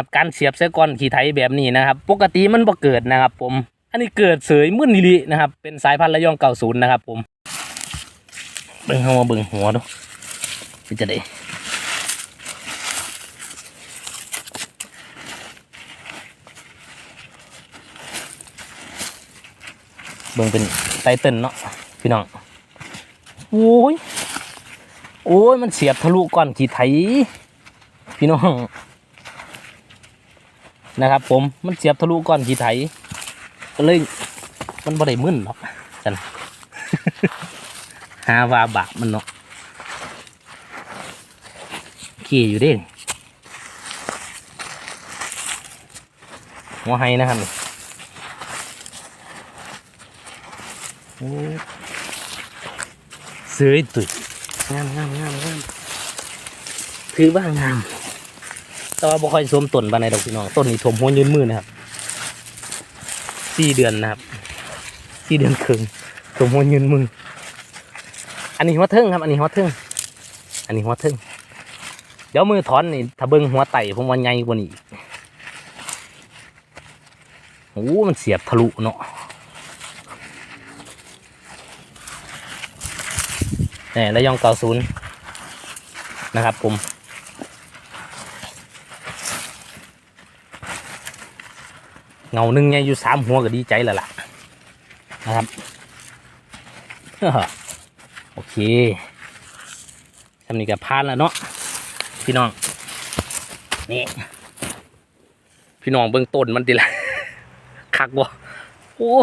ับการเสียบไส้ก้อนขี่ไถแบบนี้นะครับ ปกติมันบ่เกิดนะครับ ผม อันนี้เกิดเสยมึนนิลินะครับ เป็นสายพันธุ์ระยองเก่าศูนย์นะครับ ผมเบิ่งเข้ามาเบิ่งหัวดูเป็นจะได้เบิ่งเป็นไตเติลเนาะพี่น้องโอ้ยโอ้ยมันเสียบทะลุก้อนขี่ไถพี่น้อง นะครับผมมันเสียบทะลุก้อนขีไถก็เลยมันบ่ได้มึนหรอกจันหาว่าบาปมันเนาะขี่อยู่เด้หัวไห้นะครับเสือตุยงามงามงามงามถือว่างาม แต่ว่าบ่ค่อยสวมต้นบานในดอกพี่น้องต้นนี้ถมหัวยืนมือนะครับสี่เดือนนะครับสี่เดือนครึ่งถมหัวยืนมืออันนี้หัวเทิงครับ อันนี้หัวเทิงอันนี้หัวเทิงเดี๋ยวมือถอนนี่ถ้าเบิ้งหัวไต่ผมว่าใหญ่กว่านี้อีกโอ้มันเสียบทะลุเนาะนี่ระยองเก่าศูนย์นะครับผม เงาหนึ่งเนี่ยอยู่สามหัวก็ดีใจแล้วล่ะนะครับโอเคทำนี่กับพานแล้วเนาะพี่น้องนี่พี่น้องเบื้องต้นมันดีละคักบ่โอ้